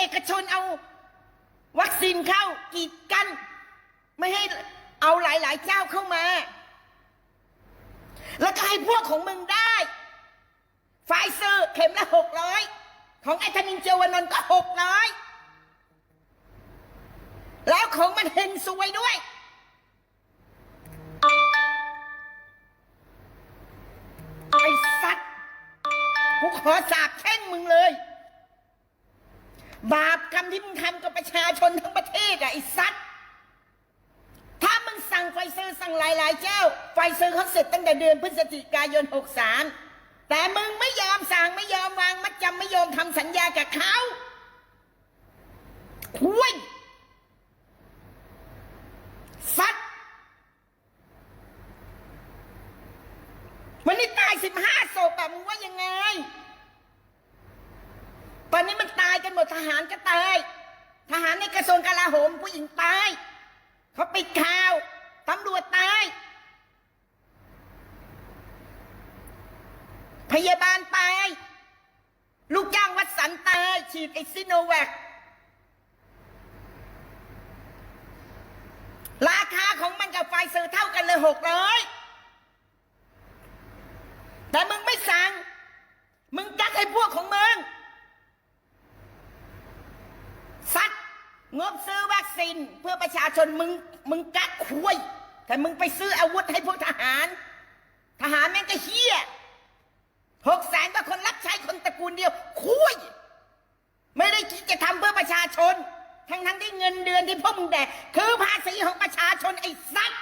เอกชนเอา วัคซีนเข้ากีดกัน ไม่ให้เอาหลาย ๆ เจ้าเข้ามา แล้วก็ให้พวกของมึงได้ ไฟเซอร์เข็มละหกร้อยของไอธนินเจวานนท์ก็หกร้อยแล้วของมันเฮงซวยด้วย ไอ้สัตว์กูขอสาบแช่งมึงเลย บาปกรรมที่มึงทำกับประชาชนทั้งประเทศอะไอ้สัตว์ถ้ามึงสั่งไฟเซอร์สั่งหลายๆเจ้า ไฟเซอร์เขาเสร็จตั้งแต่เดือนพฤศจิกายน63แต่มึงไม่ยอมสั่งไม่ยอมวางมัดจำไม่ยอมทำสัญญากับเขาคุยสัตว์มันนี่ตายสิบห้าศพแบบมึงว่ายังไง ตอนนี้มัน กันหมดทหารก็ตาย ทหารในกระทรวงกลาโหมผู้หญิงตายเขาปิดข่าวตำรวจตาย พยาบาลตาย ลูกจ้างวัดสันตาย ฉีดไอซิโนแวคราคาของมันกับไฟเซอร์เท่ากันเลยหกร้อย แต่มึงไม่สั่ง มึงกักให้พวกของมึง สัตว์ งบซื้อวัคซีนเพื่อประชาชนมึงมึงกักคุยแต่มึงไปซื้ออาวุธให้พวกทหาร ทหารแม่งก็เฮี้ยหกแสนก็คนรับใช้คนตระกูลเดียวคุยไม่ได้คิดจะทำเพื่อประชาชน ทั้งทั้งที่เงินเดือนที่พวกมึงแดกคือภาษีของประชาชนไอ้สัตว์